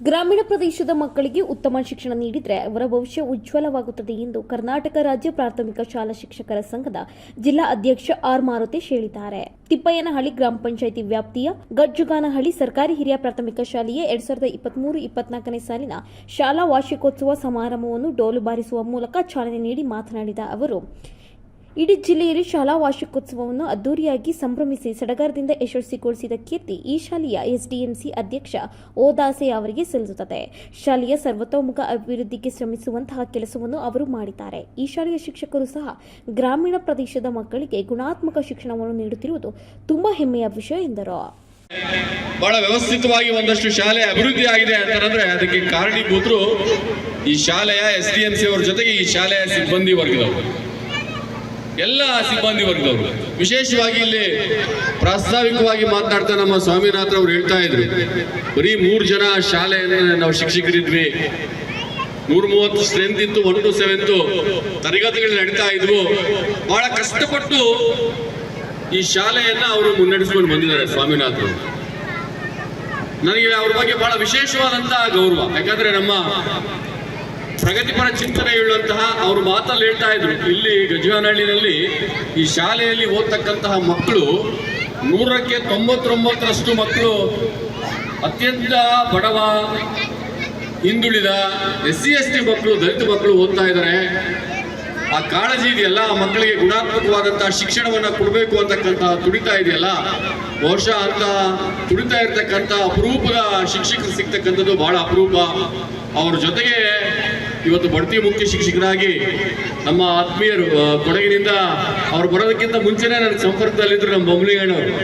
ಗ್ರಾಮೀಣ ಪ್ರದೇಶದ ಮಕ್ಕಳಿಗೆ ಉತ್ತಮ ಶಿಕ್ಷಣ ನೀಡಿದರೆ ಅವರ ಭವಿಷ್ಯ ಉಜ್ವಲವಾಗುತ್ತದೆ ಎಂದು ಕರ್ನಾಟಕ ರಾಜ್ಯ ಪ್ರಾಥಮಿಕ ಶಾಲಾ ಶಿಕ್ಷಕರ ಸಂಘದ ಜಿಲ್ಲಾ ಅಧ್ಯಕ್ಷ ಆರ್ ಮಾರುತೇಶ್ ಹೇಳಿದ್ದಾರೆ. ತಿಪ್ಪಯ್ಯನಹಳ್ಳಿ ಗ್ರಾಮ ಪಂಚಾಯಿತಿ ವ್ಯಾಪ್ತಿಯ ಗಜ್ಜುಗಾನಹಳ್ಳಿ ಸರ್ಕಾರಿ ಹಿರಿಯ ಪ್ರಾಥಮಿಕ ಶಾಲೆಯ ಎರಡ್ ಸಾವಿರದ ಇಪ್ಪತ್ಮೂರು ಇಪ್ಪತ್ನಾಲ್ಕನೇ ಸಾಲಿನ ಶಾಲಾ ವಾರ್ಷಿಕೋತ್ಸವ ಸಮಾರಂಭವನ್ನು ಡೋಲು ಬಾರಿಸುವ ಮೂಲಕ ಚಾಲನೆ ನೀಡಿ ಮಾತನಾಡಿದ ಅವರು ಇಡೀ ಜಿಲ್ಲೆಯಲ್ಲಿ ಶಾಲಾ ವಾರ್ಷಿಕೋತ್ಸವವನ್ನು ಅದ್ದೂರಿಯಾಗಿ ಸಂಭ್ರಮಿಸಿ ಸಡಗರದಿಂದ ಯಶಸ್ವಿಗೊಳಿಸಿದ ಕೀರ್ತಿ ಈ ಶಾಲೆಯ ಎಸ್ಡಿಎಂಸಿ ಅಧ್ಯಕ್ಷ ಓದಾಸೆ ಅವರಿಗೆ ಸಲ್ಲಿಸುತ್ತದೆ ಶಾಲೆಯ ಸರ್ವತೋಮುಖ ಅಭಿವೃದ್ಧಿಗೆ ಶ್ರಮಿಸುವಂತಹ ಕೆಲಸವನ್ನು ಅವರು ಮಾಡಿದ್ದಾರೆ. ಈ ಶಾಲೆಯ ಶಿಕ್ಷಕರು ಸಹ ಗ್ರಾಮೀಣ ಪ್ರದೇಶದ ಮಕ್ಕಳಿಗೆ ಗುಣಾತ್ಮಕ ಶಿಕ್ಷಣವನ್ನು ನೀಡುತ್ತಿರುವುದು ತುಂಬಾ ಹೆಮ್ಮೆಯ ವಿಷಯ ಎಂದರು. ಬಹಳ ವ್ಯವಸ್ಥಿತವಾಗಿ ಒಂದಷ್ಟು ಶಾಲೆ ಅಭಿವೃದ್ಧಿ ಆಗಿದೆ ಅಂತಂದ್ರೆ ಅದಕ್ಕೆ ಕಾರಣೀಭೂತರು ಈ ಶಾಲೆಯ ಎಸ್ ಡಿ ಎಂ ಸಿ ಅವರ ಜೊತೆಗೆ ಈ ಶಾಲೆಯ ಸಿಬ್ಬಂದಿ ವರ್ಗದವರು. ಎಲ್ಲ ಸಿಬ್ಬಂದಿ ವರ್ಗದವರು. ವಿಶೇಷವಾಗಿ ಇಲ್ಲಿ ಪ್ರಾಸ್ತಾವಿಕವಾಗಿ ಮಾತನಾಡ್ತಾ ನಮ್ಮ ಸ್ವಾಮಿನಾಥ್ ಅವ್ರು ಹೇಳ್ತಾ ಇದ್ರು. ಬರೀ ಮೂರು ಜನ ಶಾಲೆಯನ್ನು ನಾವು ಶಿಕ್ಷಕರಿದ್ವಿ. ನೂರ ಮೂವತ್ತು ಸ್ಟ್ರೆಂತ್ ಇತ್ತು ಒನ್ ಟು ಸೆವೆಂತ್ ತರಗತಿಗಳು ನಡೀತಾ ಇದ್ವು. ಬಹಳ ಕಷ್ಟಪಟ್ಟು ಈ ಶಾಲೆಯನ್ನ ಅವರು ಮುನ್ನಡೆಸ್ಕೊಂಡು ಬಂದಿದ್ದಾರೆ ಸ್ವಾಮಿನಾಥ್ ಅವರು. ನನಗೆ ಅವ್ರ ಬಗ್ಗೆ ಬಹಳ ವಿಶೇಷವಾದಂತಹ ಗೌರವ. ಯಾಕಂದ್ರೆ ನಮ್ಮ ಪ್ರಗತಿಪರ ಚಿಂತನೆ ಹೇಳುವಂತಹ ಅವ್ರ ಮಾತಲ್ಲಿ ಹೇಳ್ತಾ ಇದ್ರು. ಇಲ್ಲಿ ಗಜವನಹಳ್ಳಿನಲ್ಲಿ ಈ ಶಾಲೆಯಲ್ಲಿ ಓದ್ತಕ್ಕಂತಹ ಮಕ್ಕಳು ನೂರಕ್ಕೆ ತೊಂಬತ್ತೊಂಬತ್ತರಷ್ಟು ಮಕ್ಕಳು ಅತ್ಯಂತ ಬಡವ, ಹಿಂದುಳಿದ ಎಸ್ ಸಿ ಎಸ್ ಟಿ ಮಕ್ಕಳು, ದಲಿತ ಮಕ್ಕಳು ಓದ್ತಾ ಇದ್ದಾರೆ. ಆ ಕಾಳಜಿ ಇದೆಯಲ್ಲ? ಆ ಮಕ್ಕಳಿಗೆ ಗುಣಾತ್ಮಕವಾದಂತಹ ಶಿಕ್ಷಣವನ್ನು ಕೊಡಬೇಕು ಅಂತಕ್ಕಂತಹ ತುಡಿತಾ ಇದೆಯಲ್ಲ? ಬಹುಶಃ ಅಂತ ತುಡಿತಾ ಇರ್ತಕ್ಕಂಥ ಅಪರೂಪದ ಶಿಕ್ಷಕರು ಸಿಗ್ತಕ್ಕಂಥದ್ದು ಬಹಳ ಅಪರೂಪ. ಅವ್ರ ಜೊತೆಗೆ ಇವತ್ತು ಬಡ್ತಿ ಮುಖ್ಯ ಶಿಕ್ಷಕರಾಗಿ ನಮ್ಮ ಆತ್ಮೀಯರು ಕೊಡಗಿನಿಂದ ಅವ್ರು ಬರೋದಕ್ಕಿಂತ ಮುಂಚೆನೆ ನನಗೆ ಸಂಪರ್ಕದಲ್ಲಿದ್ರು ನಮ್ಮ ಬೊಮ್ಮಲಿಗಣ್ಣವರು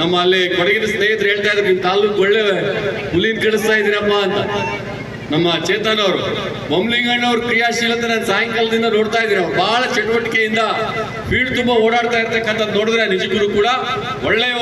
ನಮ್ಮ ಅಲ್ಲಿ ಕೊಡಗಿನ ಸ್ನೇಹಿತರು ಹೇಳ್ತಾ ಇದ್ರು ನಿಮ್ಮ ತಾಲೂಕು ಒಳ್ಳೆ ಹುಲಿನ ಕಳಿಸ್ತಾ ಇದ್ದೀರಪ್ಪ ಅಂತ. ನಮ್ಮ ಚೇತನ್ ಅವರು ಬೊಮ್ಮಲಿಂಗಣ್ಣವ್ರ ಕ್ರಿಯಾಶೀಲತೆ ನಾನು ಸಾಯಂಕಾಲದಿಂದ ನೋಡ್ತಾ ಇದ್ದೀನಿ. ಅವ್ರು ಬಹಳ ಚಟುವಟಿಕೆಯಿಂದ, ಫೀಲ್ಡ್ ತುಂಬಾ ಓಡಾಡ್ತಾ ಇರ್ತಕ್ಕಂಥದ್ದು ನೋಡಿದ್ರೆ ನಿಜಕ್ಕೂ ಕೂಡ ಒಳ್ಳೆಯ